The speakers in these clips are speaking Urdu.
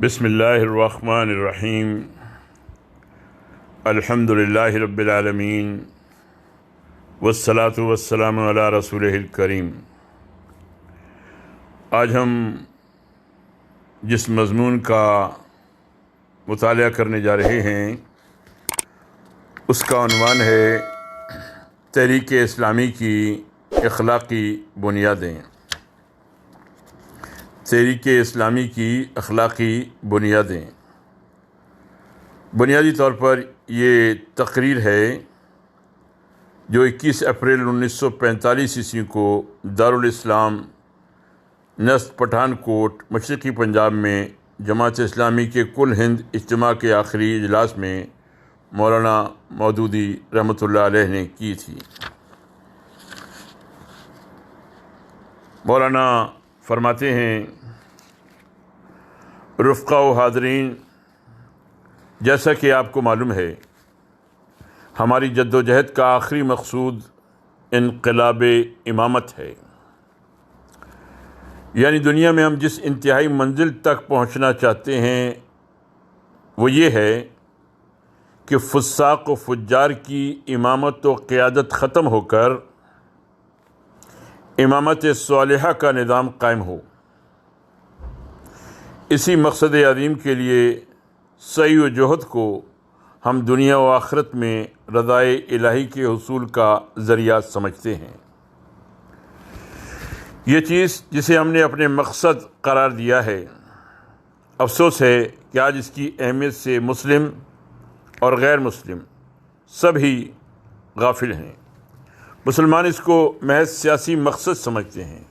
بسم اللہ الرحمن الرحیم۔ الحمد للہ رب العالمین۔ والصلاة والسلام علی رسول الکریم۔ آج ہم جس مضمون کا مطالعہ کرنے جا رہے ہیں، اس کا عنوان ہے تحریک اسلامی کی اخلاقی بنیادیں۔ تحریک اسلامی کی اخلاقی بنیادیں۔ بنیادی طور پر یہ تقریر ہے جو اکیس اپریل انیس سو پینتالیس عیسوی کو دارالاسلام نست پٹھان کوٹ مشرقی پنجاب میں جماعت اسلامی کے کل ہند اجتماع کے آخری اجلاس میں مولانا مودودی رحمۃ اللہ علیہ نے کی تھی۔ مولانا فرماتے ہیں رفقہ و حاضرین، جیسا کہ آپ کو معلوم ہے، ہماری جد و جہد کا آخری مقصود انقلاب امامت ہے۔ یعنی دنیا میں ہم جس انتہائی منزل تک پہنچنا چاہتے ہیں، وہ یہ ہے کہ فساق و فجار کی امامت و قیادت ختم ہو کر امامت صالحہ کا نظام قائم ہو۔ اسی مقصد عظیم کے لیے سعی و جہد کو ہم دنیا و آخرت میں رضائے الہی کے حصول کا ذریعہ سمجھتے ہیں۔ یہ چیز جسے ہم نے اپنے مقصد قرار دیا ہے۔ افسوس ہے کہ آج اس کی اہمیت سے مسلم اور غیر مسلم سب ہی غافل ہیں۔ مسلمان اس کو محض سیاسی مقصد سمجھتے ہیں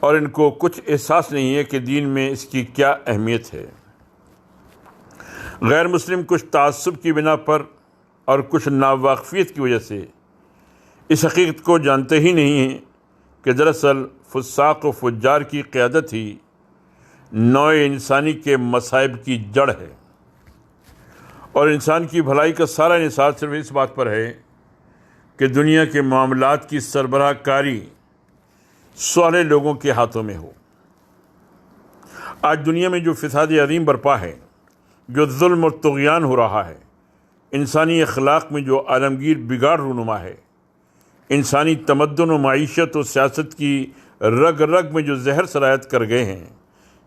اور ان کو کچھ احساس نہیں ہے کہ دین میں اس کی کیا اہمیت ہے۔ غیر مسلم کچھ تعصب کی بنا پر اور کچھ ناواقفیت کی وجہ سے اس حقیقت کو جانتے ہی نہیں ہیں کہ دراصل فساق و فجار کی قیادت ہی نوع انسانی کے مصائب کی جڑ ہے۔ اور انسان کی بھلائی کا سارا انحصار صرف اس بات پر ہے کہ دنیا کے معاملات کی سربراہ کاری سوالے لوگوں کے ہاتھوں میں ہو۔ آج دنیا میں جو فساد عظیم برپا ہے، جو ظلم اور تغیان ہو رہا ہے، انسانی اخلاق میں جو عالمگیر بگاڑ رونما ہے، انسانی تمدن و معیشت و سیاست کی رگ رگ میں جو زہر سرایت کر گئے ہیں،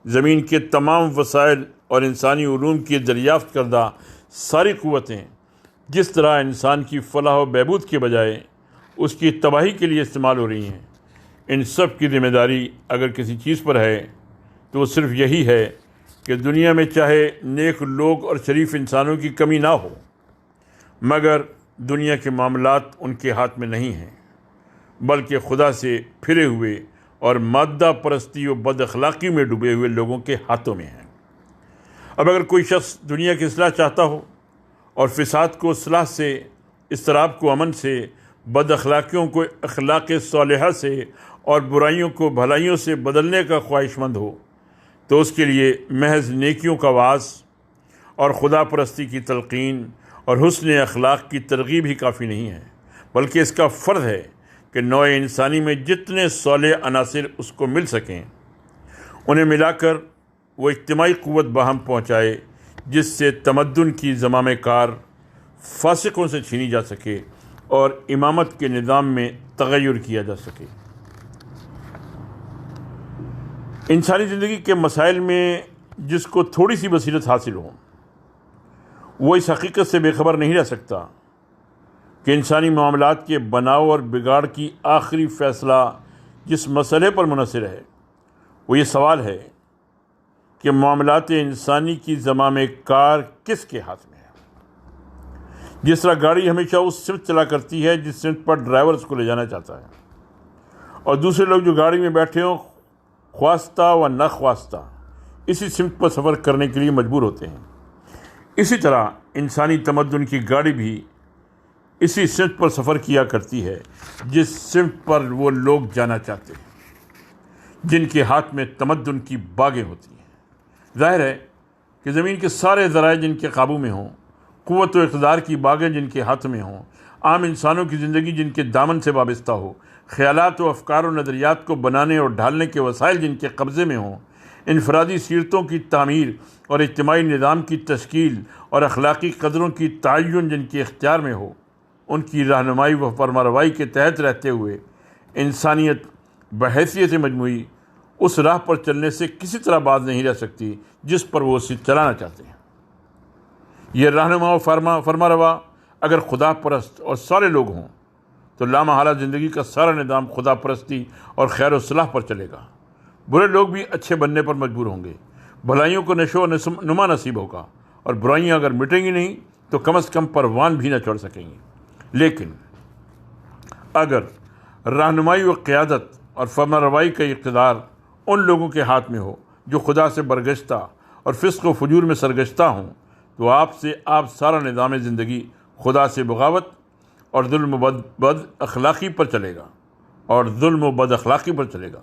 زمین کے تمام وسائل اور انسانی علوم کی دریافت کردہ ساری قوتیں جس طرح انسان کی فلاح و بہبود کے بجائے اس کی تباہی کے لیے استعمال ہو رہی ہیں۔ ان سب کی ذمہ داری اگر کسی چیز پر ہے تو وہ صرف یہی ہے کہ دنیا میں چاہے نیک لوگ اور شریف انسانوں کی کمی نہ ہو، مگر دنیا کے معاملات ان کے ہاتھ میں نہیں ہیں، بلکہ خدا سے پھرے ہوئے اور مادہ پرستی و بد اخلاقی میں ڈوبے ہوئے لوگوں کے ہاتھوں میں ہیں۔ اب اگر کوئی شخص دنیا کی اصلاح چاہتا ہو اور فساد کو اصلاح سے، اضطراب کو امن سے، بد اخلاقیوں کو اخلاق صالحہ سے اور برائیوں کو بھلائیوں سے بدلنے کا خواہش مند ہو۔ تو اس کے لیے محض نیکیوں کا واس اور خدا پرستی کی تلقین اور حسن اخلاق کی ترغیب ہی کافی نہیں ہے، بلکہ اس کا فرض ہے کہ نوع انسانی میں جتنے صالح عناصر اس کو مل سکیں، انہیں ملا کر وہ اجتماعی قوت باہم پہنچائے جس سے تمدن کی زمام کار فاسقوں سے چھینی جا سکے اور امامت کے نظام میں تغیر کیا جا سکے۔ انسانی زندگی کے مسائل میں جس کو تھوڑی سی بصیرت حاصل ہو، وہ اس حقیقت سے بے خبر نہیں رہ سکتا کہ انسانی معاملات کے بناؤ اور بگاڑ کی آخری فیصلہ جس مسئلے پر منحصر ہے، وہ یہ سوال ہے کہ معاملات انسانی کی زمام کار کس کے ہاتھ میں ہے جس طرح گاڑی ہمیشہ اس سمت چلا کرتی ہے، جس سمت پر ڈرائیور اس کو لے جانا چاہتا ہے۔ اور دوسرے لوگ جو گاڑی میں بیٹھے ہوں، خواستہ و نہ خواستہ اسی سمت پر سفر کرنے کے لیے مجبور ہوتے ہیں۔ اسی طرح انسانی تمدن کی گاڑی بھی اسی سمت پر سفر کیا کرتی ہے، جس سمت پر وہ لوگ جانا چاہتے ہیں، جن کے ہاتھ میں تمدن کی باغیں ہوتی ہیں۔ ظاہر ہے کہ زمین کے سارے ذرائع جن کے قابو میں ہوں، قوت و اقتدار کی باغیں جن کے ہاتھ میں ہوں، عام انسانوں کی زندگی جن کے دامن سے وابستہ ہو، خیالات و افکار و نظریات کو بنانے اور ڈھالنے کے وسائل جن کے قبضے میں ہوں، انفرادی سیرتوں کی تعمیر اور اجتماعی نظام کی تشکیل اور اخلاقی قدروں کی تعین جن کے اختیار میں ہو، ان کی رہنمائی و فرماروائی کے تحت رہتے ہوئے انسانیت بحیثیت مجموعی اس راہ پر چلنے سے کسی طرح باز نہیں رہ سکتی جس پر وہ اسے چلانا چاہتے ہیں۔ یہ رہنما و فرما فرما روا، اگر خدا پرست اور سارے لوگ ہوں، تو لامحالہ زندگی کا سارا نظام خدا پرستی اور خیر و صلاح پر چلے گا۔ برے لوگ بھی اچھے بننے پر مجبور ہوں گے۔ بھلائیوں کو نشو و نما نصیب ہوگا۔ اور برائیاں اگر مٹیں گی نہیں، تو کم از کم پروان بھی نہ چڑھ سکیں گی۔ لیکن اگر رہنمائی و قیادت اور فرما روائی کا اقتدار ان لوگوں کے ہاتھ میں ہو جو خدا سے برگشتہ اور فسق و فجور میں سرگشتہ ہوں، تو آپ سے آپ سارا نظام زندگی خدا سے بغاوت اور ظلم و بد بد اخلاقی پر چلے گا، اور ظلم و بد اخلاقی پر چلے گا۔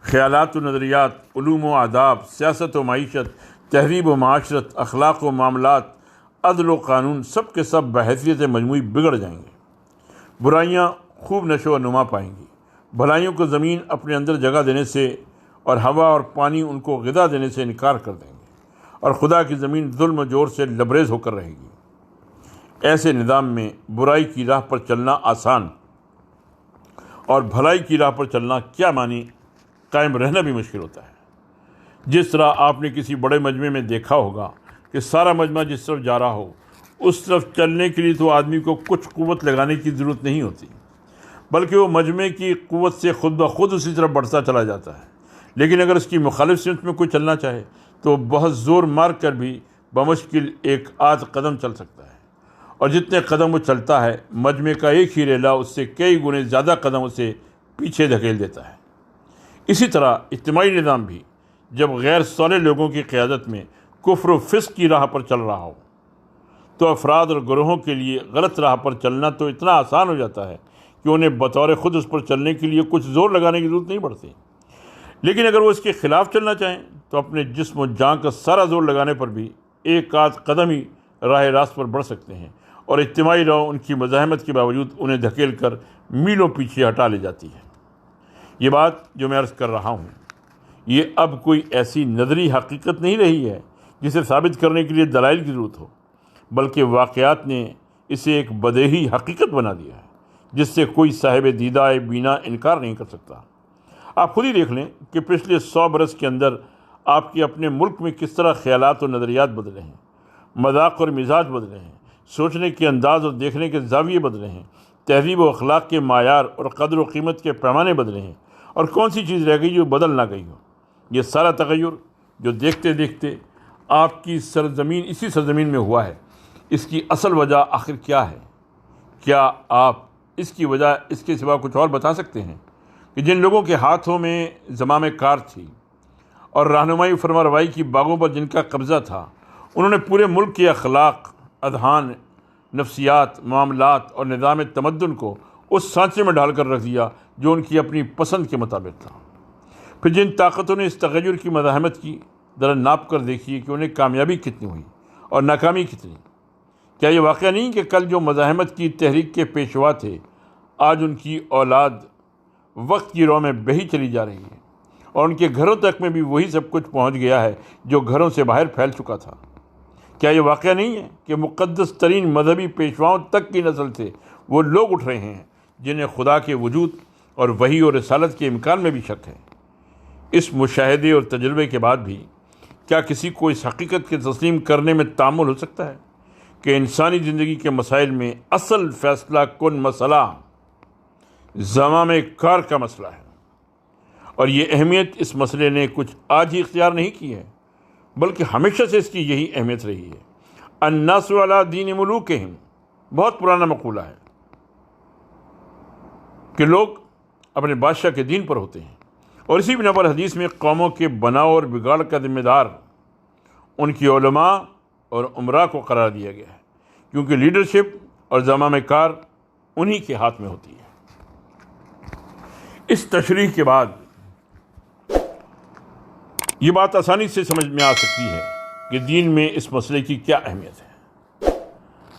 خیالات و نظریات، علوم و آداب، سیاست و معیشت، تہذیب و معاشرت، اخلاق و معاملات، عدل و قانون، سب کے سب بحیثیت مجموعی بگڑ جائیں گے۔ برائیاں خوب نشو و نما پائیں گی۔ بھلائیوں کو زمین اپنے اندر جگہ دینے سے اور ہوا اور پانی ان کو غذا دینے سے انکار کر دیں گے اور خدا کی زمین ظلم و جور سے لبریز ہو کر رہے گی۔ ایسے نظام میں برائی کی راہ پر چلنا آسان اور بھلائی کی راہ پر چلنا کیا معنی قائم رہنا بھی مشکل ہوتا ہے۔ جس طرح آپ نے کسی بڑے مجمع میں دیکھا ہوگا کہ سارا مجمع جس طرف جا رہا ہو، اس طرف چلنے کے لیے تو آدمی کو کچھ قوت لگانے کی ضرورت نہیں ہوتی، بلکہ وہ مجمع کی قوت سے خود بخود اسی طرف بڑھتا چلا جاتا ہے۔ لیکن اگر اس کی مخالف سمت میں کوئی چلنا چاہے تو بہت زور مار کر بھی بمشکل ایک آدھ قدم چل سکتا ہے۔ اور جتنے قدم وہ چلتا ہے، مجمع کا ایک ہی ریلا اس سے کئی گنے زیادہ قدم اسے پیچھے دھکیل دیتا ہے۔ اسی طرح اجتماعی نظام بھی جب غیر سولے لوگوں کی قیادت میں کفر و فسق کی راہ پر چل رہا ہو، تو افراد اور گروہوں کے لیے غلط راہ پر چلنا تو اتنا آسان ہو جاتا ہے کہ انہیں بطور خود اس پر چلنے کے لیے کچھ زور لگانے کی ضرورت نہیں پڑتی۔ لیکن اگر وہ اس کے خلاف چلنا چاہیں تو اپنے جسم و جان کا سارا زور لگانے پر بھی ایک آدھ قدم ہی راہ راست پر بڑھ سکتے ہیں اور اجتماعی راہ ان کی مزاحمت کے باوجود انہیں دھکیل کر میلوں پیچھے ہٹا لے جاتی ہے۔ یہ بات جو میں عرض کر رہا ہوں، یہ اب کوئی ایسی نظری حقیقت نہیں رہی ہے جسے ثابت کرنے کے لیے دلائل کی ضرورت ہو، بلکہ واقعات نے اسے ایک بدہی حقیقت بنا دیا ہے، جس سے کوئی صاحب دیدہ بینا انکار نہیں کر سکتا۔ آپ خود ہی دیکھ لیں کہ پچھلے سو برس کے اندر آپ کے اپنے ملک میں کس طرح خیالات و نظریات بدلے ہیں، مذاق اور مزاج بدلے ہیں، سوچنے کے انداز اور دیکھنے کے زاویے بدلے ہیں، تہذیب و اخلاق کے معیار اور قدر و قیمت کے پیمانے بدلے ہیں۔ اور کون سی چیز رہ گئی جو بدل نہ گئی ہو؟ یہ سارا تغیر جو دیکھتے دیکھتے آپ کی سرزمین، اسی سرزمین میں ہوا ہے۔ اس کی اصل وجہ آخر کیا ہے؟ کیا آپ اس کی وجہ اس کے سوا کچھ اور بتا سکتے ہیں؟ کہ جن لوگوں کے ہاتھوں میں زمام کار تھی اور رہنمائی فرما روائی کی باغوں پر جن کا قبضہ تھا، انہوں نے پورے ملک کے اخلاق، اذہان، نفسیات، معاملات اور نظام تمدن کو اس سانچے میں ڈال کر رکھ دیا جو ان کی اپنی پسند کے مطابق تھا۔ پھر جن طاقتوں نے اس تغیر کی مزاحمت کی، ذرا ناپ کر دیکھیے کہ انہیں کامیابی کتنی ہوئی اور ناکامی کتنی۔ کیا یہ واقعہ نہیں کہ کل جو مزاحمت کی تحریک کے پیشوا تھے، آج ان کی اولاد وقت کی رو میں بہی چلی جا رہی ہے اور ان کے گھروں تک میں بھی وہی سب کچھ پہنچ گیا ہے جو گھروں سے باہر پھیل چکا تھا۔ کیا یہ واقعہ نہیں ہے کہ مقدس ترین مذہبی پیشواؤں تک کی نسل سے وہ لوگ اٹھ رہے ہیں جنہیں خدا کے وجود اور وہی اور رسالت کے امکان میں بھی شک ہے؟ اس مشاہدے اور تجربے کے بعد بھی کیا کسی کو اس حقیقت کے تسلیم کرنے میں تعمل ہو سکتا ہے کہ انسانی زندگی کے مسائل میں اصل فیصلہ کن مسئلہ زمام کار کا مسئلہ ہے۔ اور یہ اہمیت اس مسئلے نے کچھ آج ہی اختیار نہیں کی ہے، بلکہ ہمیشہ سے اس کی یہی اہمیت رہی ہے۔ الناس والا دین ملوک بہت پرانا مقولہ ہے۔ کہ لوگ اپنے بادشاہ کے دین پر ہوتے ہیں۔ اور اسی بنا پر حدیث میں قوموں کے بناؤ اور بگاڑ کا ذمہ دار ان کی علماء اور عمرہ کو قرار دیا گیا ہے۔ کیونکہ لیڈرشپ اور زمام کار انہی کے ہاتھ میں ہوتی ہے۔ اس تشریح کے بعد یہ بات آسانی سے سمجھ میں آ سکتی ہے کہ دین میں اس مسئلے کی کیا اہمیت ہے۔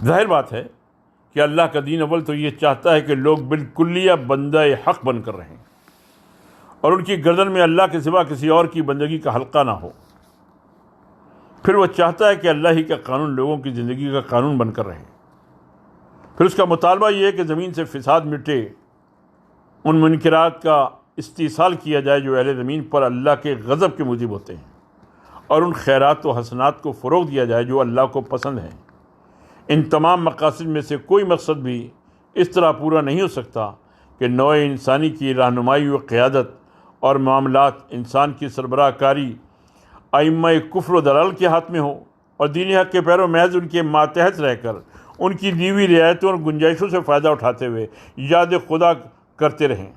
ظاہر بات ہے کہ اللہ کا دین اول تو یہ چاہتا ہے کہ لوگ بالکلیہ بندہ حق بن کر رہیں اور ان کی گردن میں اللہ کے سوا کسی اور کی بندگی کا حلقہ نہ ہو۔ پھر وہ چاہتا ہے کہ اللہ ہی کا قانون لوگوں کی زندگی کا قانون بن کر رہے۔ پھر اس کا مطالبہ یہ ہے کہ زمین سے فساد مٹے ان منکرات کا استحصال کیا جائے جو اہل زمین پر اللہ کے غضب کے موجب ہوتے ہیں اور ان خیرات و حسنات کو فروغ دیا جائے جو اللہ کو پسند ہیں۔ ان تمام مقاصد میں سے کوئی مقصد بھی اس طرح پورا نہیں ہو سکتا کہ نوع انسانی کی رہنمائی و قیادت اور معاملات انسان کی سربراہ کاری آئمہ کفر و دلال کے ہاتھ میں ہو اور دینی حق کے پیرو محض ان کے ماتحت رہ کر ان کی دیوی رعایتوں اور گنجائشوں سے فائدہ اٹھاتے ہوئے یاد خدا کرتے رہیں۔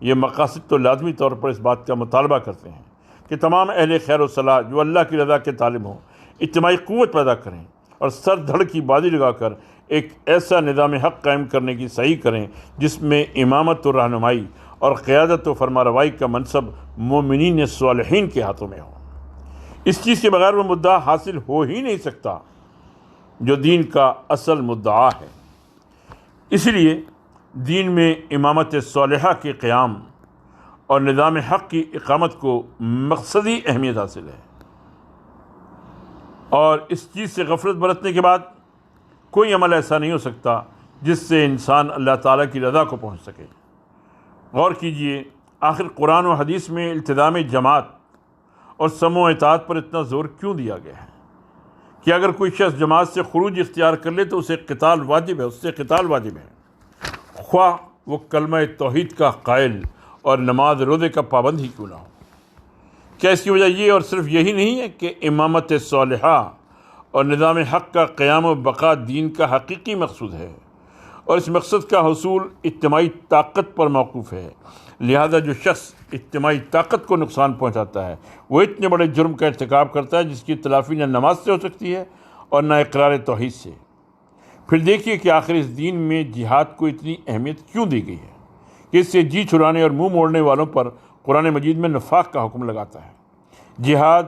یہ مقاصد تو لازمی طور پر اس بات کا مطالبہ کرتے ہیں کہ تمام اہل خیر و صلاح جو اللہ کی رضا کے طالب ہوں، اجتماعی قوت پیدا کریں اور سر دھڑ کی بازی لگا کر ایک ایسا نظام حق قائم کرنے کی صحیح کریں جس میں امامت و رہنمائی اور قیادت و فرما روائی کا منصب مومنین صالحین کے ہاتھوں میں ہو۔ اس چیز کے بغیر وہ مدعا حاصل ہو ہی نہیں سکتا جو دین کا اصل مدعا ہے۔ اس لیے دین میں امامت صالحہ کے قیام اور نظام حق کی اقامت کو مقصدی اہمیت حاصل ہے۔ اور اس چیز سے غفلت برتنے کے بعد کوئی عمل ایسا نہیں ہو سکتا جس سے انسان اللہ تعالیٰ کی رضا کو پہنچ سکے۔ غور کیجیے، آخر قرآن و حدیث میں التدام جماعت اور سم و اطاعت پر اتنا زور کیوں دیا گیا ہے؟ کہ اگر کوئی شخص جماعت سے خروج اختیار کر لے تو اسے قتال واجب ہے، اس سے قتال واجب ہے۔ خواہ وہ کلمہ توحید کا قائل اور نماز روزے کا پابند ہی کیوں نہ ہو۔ کیا اس کی وجہ یہ اور صرف یہی نہیں ہے کہ امامت صالحہ اور نظام حق کا قیام و بقا دین کا حقیقی مقصود ہے اور اس مقصد کا حصول اجتماعی طاقت پر موقوف ہے۔ لہذا جو شخص اجتماعی طاقت کو نقصان پہنچاتا ہے، وہ اتنے بڑے جرم کا ارتکاب کرتا ہے جس کی تلافی نہ نماز سے ہو سکتی ہے اور نہ اقرار توحید سے۔ پھر دیکھیے کہ آخر اس دین میں جہاد کو اتنی اہمیت کیوں دی گئی ہے کہ اس سے جی چھڑانے اور منہ موڑنے والوں پر قرآن مجید میں نفاق کا حکم لگاتا ہے۔ جہاد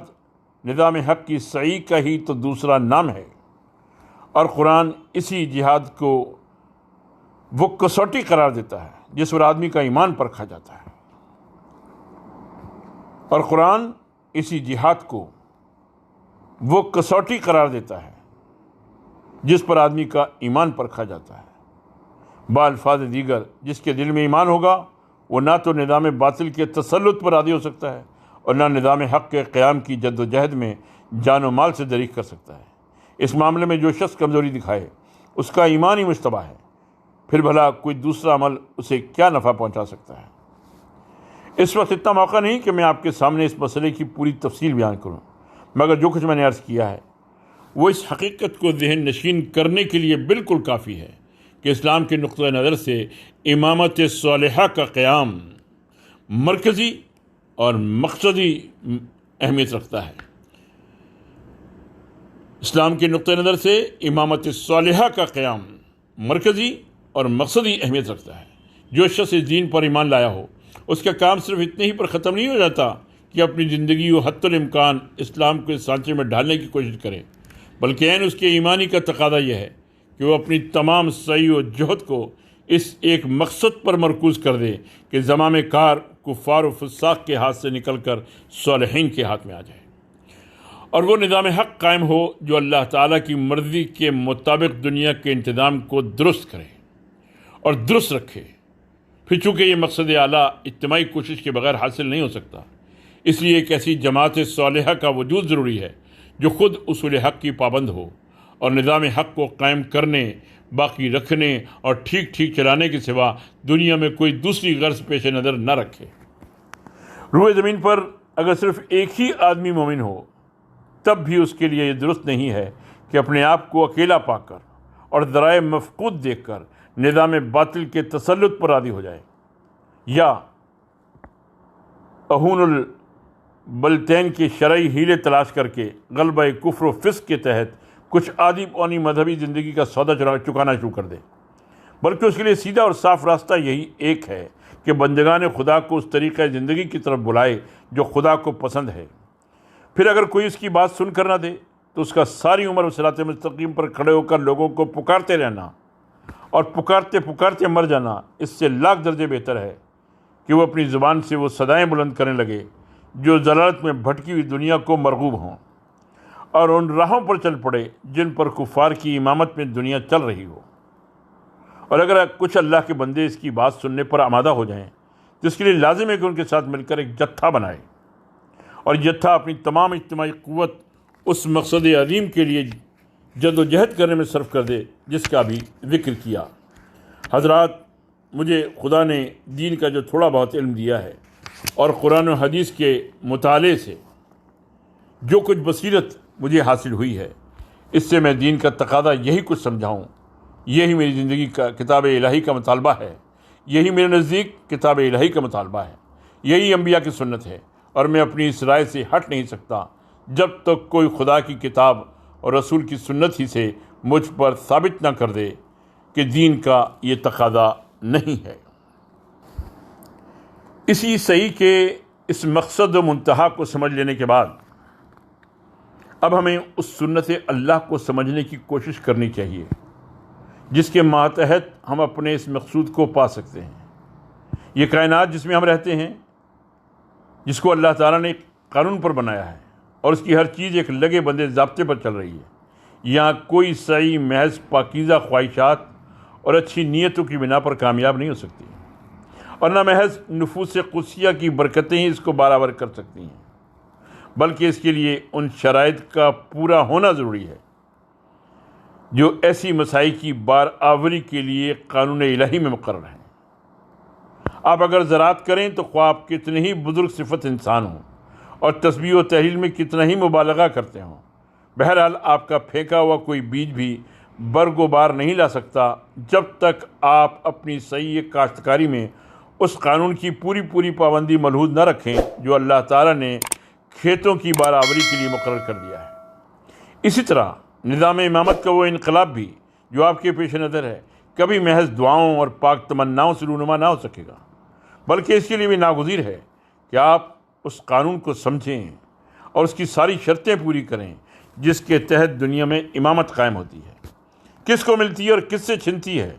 نظام حق کی صحیح کا ہی تو دوسرا نام ہے۔ اور قرآن اسی جہاد کو وہ کسوٹی قرار دیتا ہے جس پر آدمی کا ایمان پرکھا جاتا ہے۔ اور قرآن اسی جہاد کو وہ کسوٹی قرار دیتا ہے جس پر آدمی کا ایمان پرکھا جاتا ہے۔ با الفاظ دیگر جس کے دل میں ایمان ہوگا، وہ نہ تو نظام باطل کے تسلط پر عادی ہو سکتا ہے اور نہ نظام حق کے قیام کی جد و جہد میں جان و مال سے دریک کر سکتا ہے۔ اس معاملے میں جو شخص کمزوری دکھائے، اس کا ایمان ہی مشتبہ ہے۔ پھر بھلا کوئی دوسرا عمل اسے کیا نفع پہنچا سکتا ہے؟ اس وقت اتنا موقع نہیں کہ میں آپ کے سامنے اس مسئلے کی پوری تفصیل بیان کروں، مگر جو کچھ میں نے عرض کیا ہے وہ اس حقیقت کو ذہن نشین کرنے کے لیے بالکل کافی ہے کہ اسلام کے نقطۂ نظر سے امامت صالحہ کا قیام مرکزی اور مقصدی اہمیت رکھتا ہے۔ اسلام کے نقطۂ نظر سے امامت صالحہ کا قیام مرکزی اور مقصدی اہمیت رکھتا ہے۔ جو شخص اس دین پر ایمان لایا ہو، اس کا کام صرف اتنے ہی پر ختم نہیں ہو جاتا کہ اپنی زندگی و حت الامکان اسلام کو اس سانچے میں ڈالنے کی کوشش کرے۔ بلکہ عین اس کے ایمانی کا تقاضا یہ ہے کہ وہ اپنی تمام صحیح و جہد کو اس ایک مقصد پر مرکوز کر دے کہ زمام کار کفار و فساق کے ہاتھ سے نکل کر صالحین کے ہاتھ میں آ جائے۔ اور وہ نظام حق قائم ہو جو اللہ تعالیٰ کی مرضی کے مطابق دنیا کے انتظام کو درست کرے اور درست رکھے۔ پھر چونکہ یہ مقصد اعلیٰ اجتماعی کوشش کے بغیر حاصل نہیں ہو سکتا، اس لیے ایک ایسی جماعت صالحہ کا وجود ضروری ہے جو خود اصول حق کی پابند ہو اور نظام حق کو قائم کرنے، باقی رکھنے اور ٹھیک ٹھیک چلانے کے سوا دنیا میں کوئی دوسری غرض پیش نظر نہ رکھے۔ روئے زمین پر اگر صرف ایک ہی آدمی مومن ہو، تب بھی اس کے لیے یہ درست نہیں ہے کہ اپنے آپ کو اکیلا پا کر اور ذرائع مفقود دیکھ کر نظام باطل کے تسلط پر عادی ہو جائے۔ یا اہون ال البلتین کی شرعی ہیلے تلاش کر کے غلبہ کفر و فسق کے تحت کچھ آدھی پونی مذہبی زندگی کا سودا چکانا شروع کر دے۔ بلکہ اس کے لیے سیدھا اور صاف راستہ یہی ایک ہے کہ بندگان خدا کو اس طریقہ زندگی کی طرف بلائے جو خدا کو پسند ہے۔ پھر اگر کوئی اس کی بات سن کر نہ دے، تو اس کا ساری عمر صلاح مستقیم پر کھڑے ہو کر لوگوں کو پکارتے رہنا اور پکارتے پکارتے مر جانا اس سے لاکھ درجے بہتر ہے کہ وہ اپنی زبان سے وہ صدائیں بلند کرنے لگے۔ جو ضلالت میں بھٹکی ہوئی دنیا کو مرغوب ہوں اور ان راہوں پر چل پڑے جن پر کفار کی امامت میں دنیا چل رہی ہو۔ اور اگر کچھ اللہ کے بندے اس کی بات سننے پر آمادہ ہو جائیں تو اس کے لیے لازم ہے کہ ان کے ساتھ مل کر ایک جتھا بنائے۔ اور جتھا اپنی تمام اجتماعی قوت اس مقصد عظیم کے لیے جد و جہد کرنے میں صرف کر دے، جس کا بھی ذکر کیا۔ حضرات، مجھے خدا نے دین کا جو تھوڑا بہت علم دیا ہے اور قرآن و حدیث کے مطالعے سے جو کچھ بصیرت مجھے حاصل ہوئی ہے، اس سے میں دین کا تقاضا یہی کچھ سمجھاؤں۔ یہی میری زندگی کا کتاب الہی کا مطالبہ ہے۔ یہی میرے نزدیک کتاب الہی کا مطالبہ ہے۔ یہی انبیاء کی سنت ہے۔ اور میں اپنی اس رائے سے ہٹ نہیں سکتا جب تک کوئی خدا کی کتاب اور رسول کی سنت ہی سے مجھ پر ثابت نہ کر دے کہ دین کا یہ تقاضا نہیں ہے۔ اسی صحیح کے اس مقصد و منتہا کو سمجھ لینے کے بعد اب ہمیں اس سنت اللہ کو سمجھنے کی کوشش کرنی چاہیے، جس کے ماتحت ہم اپنے اس مقصود کو پا سکتے ہیں۔ یہ کائنات جس میں ہم رہتے ہیں، جس کو اللہ تعالیٰ نے قانون پر بنایا ہے اور اس کی ہر چیز ایک لگے بندے ضابطے پر چل رہی ہے۔ یہاں کوئی صحیح محض پاکیزہ خواہشات اور اچھی نیتوں کی بنا پر کامیاب نہیں ہو سکتی۔ اور نہ محض نفوس قدسیہ کی برکتیں ہی اس کو برابر کر سکتی ہیں، بلکہ اس کے لیے ان شرائط کا پورا ہونا ضروری ہے، جو ایسی مسائی کی بار آوری کے لیے قانون الہی میں مقرر ہیں۔ آپ اگر زراعت کریں تو خواب کتنے ہی بزرگ صفت انسان ہوں اور تصویر و تحلیل میں کتنا ہی مبالغہ کرتے ہوں، بہرحال آپ کا پھینکا ہوا کوئی بیج بھی برگ و بار نہیں لا سکتا جب تک آپ اپنی صحیح کاشتکاری میں اس قانون کی پوری پوری پابندی ملحوظ نہ رکھیں جو اللہ تعالیٰ نے کھیتوں کی بارآوری کے لیے مقرر کر دیا ہے۔ اسی طرح نظام امامت کا وہ انقلاب بھی جو آپ کے پیش نظر ہے، کبھی محض دعاؤں اور پاک تمناؤں سے رونما نہ ہو سکے گا، بلکہ اس کے لیے بھی ناگزیر ہے کہ آپ اس قانون کو سمجھیں اور اس کی ساری شرطیں پوری کریں جس کے تحت دنیا میں امامت قائم ہوتی ہے۔ کس کو ملتی ہے اور کس سے چھنتی ہے؟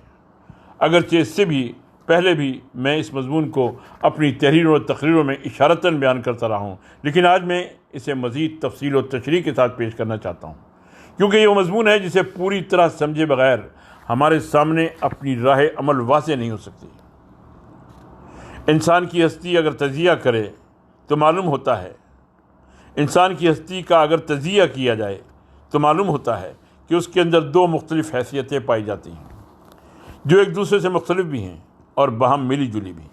اگرچہ اس سے بھی پہلے بھی میں اس مضمون کو اپنی تحریروں اور تقریروں میں اشارتاً بیان کرتا رہا ہوں، لیکن آج میں اسے مزید تفصیل و تشریح کے ساتھ پیش کرنا چاہتا ہوں۔ کیونکہ یہ مضمون ہے جسے پوری طرح سمجھے بغیر ہمارے سامنے اپنی راہ عمل واضح نہیں ہو سکتی۔ انسان کی ہستی اگر تجزیہ کرے تو معلوم ہوتا ہے۔ انسان کی ہستی کا اگر تجزیہ کیا جائے تو معلوم ہوتا ہے کہ اس کے اندر دو مختلف حیثیتیں پائی جاتی ہیں، جو ایک دوسرے سے مختلف بھی ہیں۔ اور بہم ملی جلی بھی۔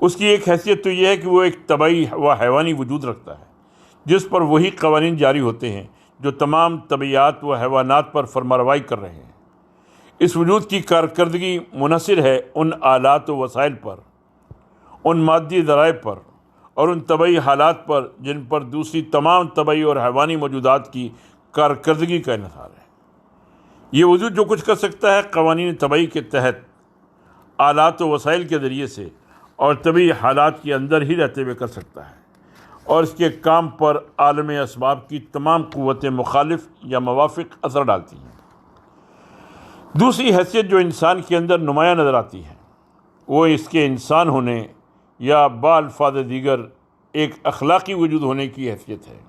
اس کی ایک حیثیت تو یہ ہے کہ وہ ایک طبعی و حیوانی وجود رکھتا ہے، جس پر وہی قوانین جاری ہوتے ہیں جو تمام طبیعات و حیوانات پر فرماروائی کر رہے ہیں۔ اس وجود کی کارکردگی منحصر ہے ان آلات و وسائل پر، ان مادی ذرائع پر اور ان طبعی حالات پر جن پر دوسری تمام طبعی اور حیوانی موجودات کی کارکردگی کا انحصار ہے۔ یہ وجود جو کچھ کر سکتا ہے قوانین طبعی کے تحت آلات و وسائل کے ذریعے سے اور طبعی حالات کے اندر ہی رہتے ہوئے کر سکتا ہے اور اس کے کام پر عالم اسباب کی تمام قوتیں مخالف یا موافق اثر ڈالتی ہیں۔ دوسری حیثیت جو انسان کے اندر نمایاں نظر آتی ہے، وہ اس کے انسان ہونے یا با الفاظ دیگر ایک اخلاقی وجود ہونے کی حیثیت ہے۔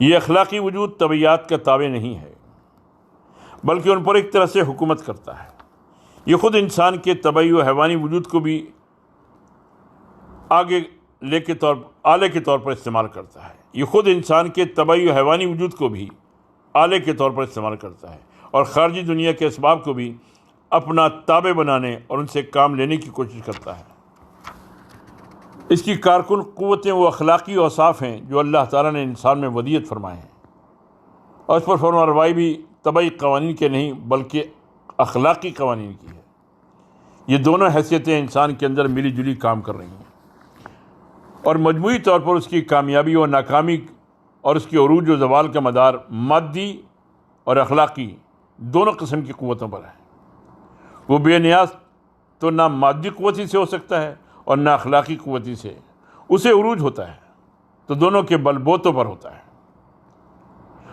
یہ اخلاقی وجود طبیعت کا تابع نہیں ہے، بلکہ ان پر ایک طرح سے حکومت کرتا ہے۔ یہ خود انسان کے طبعی و حیوانی وجود کو بھی آگے لے کے طور آلے کے طور پر استعمال کرتا ہے۔ یہ خود انسان کے طبعی و حیوانی وجود کو بھی آلے کے طور پر استعمال کرتا ہے اور خارجی دنیا کے اسباب کو بھی اپنا تابع بنانے اور ان سے کام لینے کی کوشش کرتا ہے۔ اس کی کارکن قوتیں وہ اخلاقی اوصاف ہیں جو اللہ تعالیٰ نے انسان میں ودیت فرمائے ہیں۔ اور اس پر فرما روائی بھی طبعی قوانین کے نہیں بلکہ اخلاقی قوانین کی ہے۔ یہ دونوں حیثیتیں انسان کے اندر ملی جلی کام کر رہی ہیں۔ اور مجموعی طور پر اس کی کامیابی اور ناکامی اور اس کی عروج و زوال کا مدار مادی اور اخلاقی دونوں قسم کی قوتوں پر ہے۔ وہ بے نیاز تو نہ مادی قوتی سے ہو سکتا ہے اور نہ اخلاقی قوتی سے۔ اسے عروج ہوتا ہے تو دونوں کے بل بوتوں پر ہوتا ہے۔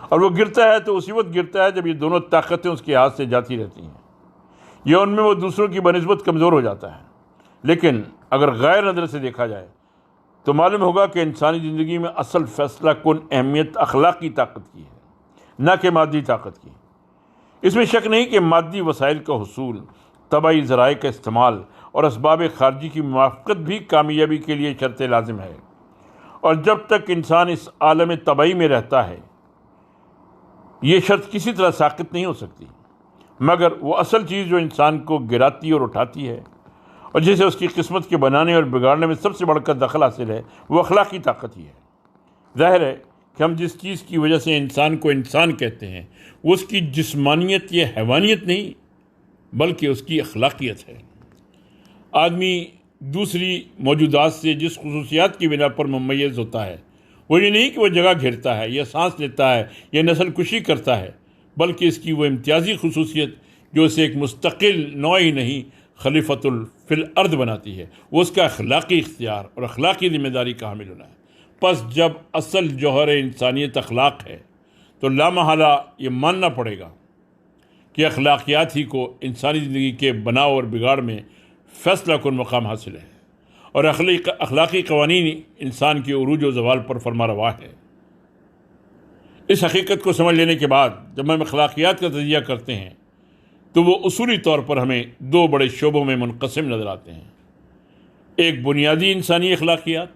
اور وہ گرتا ہے تو اسی وقت گرتا ہے جب یہ دونوں طاقتیں اس کے ہاتھ سے جاتی رہتی ہیں۔ یا ان میں وہ دوسروں کی بنسبت کمزور ہو جاتا ہے۔ لیکن اگر غیر نظر سے دیکھا جائے تو معلوم ہوگا کہ انسانی زندگی میں اصل فیصلہ کن اہمیت اخلاقی طاقت کی ہے، نہ کہ مادی طاقت کی۔ اس میں شک نہیں کہ مادی وسائل کا حصول، طبعی ذرائع کا استعمال اور اسباب خارجی کی موافقت بھی کامیابی کے لیے شرط لازم ہے اور جب تک انسان اس عالم طبعی میں رہتا ہے یہ شرط کسی طرح ساقت نہیں ہو سکتی۔ مگر وہ اصل چیز جو انسان کو گراتی اور اٹھاتی ہے اور جسے اس کی قسمت کے بنانے اور بگاڑنے میں سب سے بڑھ کر دخل حاصل ہے، وہ اخلاقی طاقت ہی ہے۔ ظاہر ہے کہ ہم جس چیز کی وجہ سے انسان کو انسان کہتے ہیں، وہ اس کی جسمانیت یا حیوانیت نہیں، بلکہ اس کی اخلاقیت ہے۔ آدمی دوسری موجودات سے جس خصوصیات کی بنا پر ممیز ہوتا ہے وہ یہ نہیں کہ وہ جگہ گھیرتا ہے یا سانس لیتا ہے یا نسل کشی کرتا ہے، بلکہ اس کی وہ امتیازی خصوصیت جو اسے ایک مستقل نوع ہی نہیں، خلیفۃ الفل ارد بناتی ہے۔ وہ اس کا اخلاقی اختیار اور اخلاقی ذمہ داری کا حامل ہونا ہے۔ پس جب اصل جوہر انسانیت اخلاق ہے، تو لامحالہ یہ ماننا پڑے گا کہ اخلاقیات ہی کو انسانی زندگی کے بناؤ اور بگاڑ میں فیصلہ کن مقام حاصل ہے۔ اور اخلاقی قوانین انسان کے عروج و زوال پر فرما روا ہے۔ اس حقیقت کو سمجھ لینے کے بعد جب ہم اخلاقیات کا تجزیہ کرتے ہیں، تو وہ اصولی طور پر ہمیں دو بڑے شعبوں میں منقسم نظر آتے ہیں۔ ایک بنیادی انسانی اخلاقیات،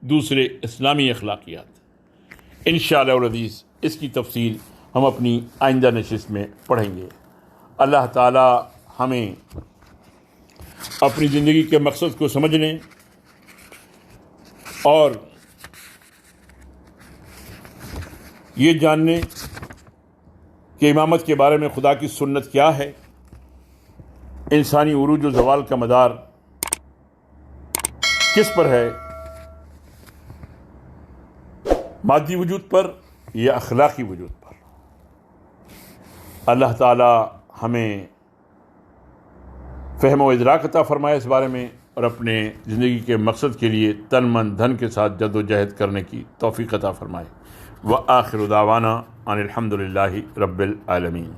دوسرے اسلامی اخلاقیات۔ انشاءاللہ العزیز اس کی تفصیل ہم اپنی آئندہ نشست میں پڑھیں گے۔ اللہ تعالی ہمیں اپنی زندگی کے مقصد کو سمجھنے اور یہ جاننے کہ امامت کے بارے میں خدا کی سنت کیا ہے۔ انسانی عروج و زوال کا مدار کس پر ہے؟ مادی وجود پر یا اخلاقی وجود پر؟ اللہ تعالی ہمیں فہم و ادراک عطا فرمائے اس بارے میں اور اپنے زندگی کے مقصد کے لیے تن من دھن کے ساتھ جد و جہد کرنے کی توفیق عطا فرمائے۔ و آخر داوانہ ان الحمد للہ رب العالمین۔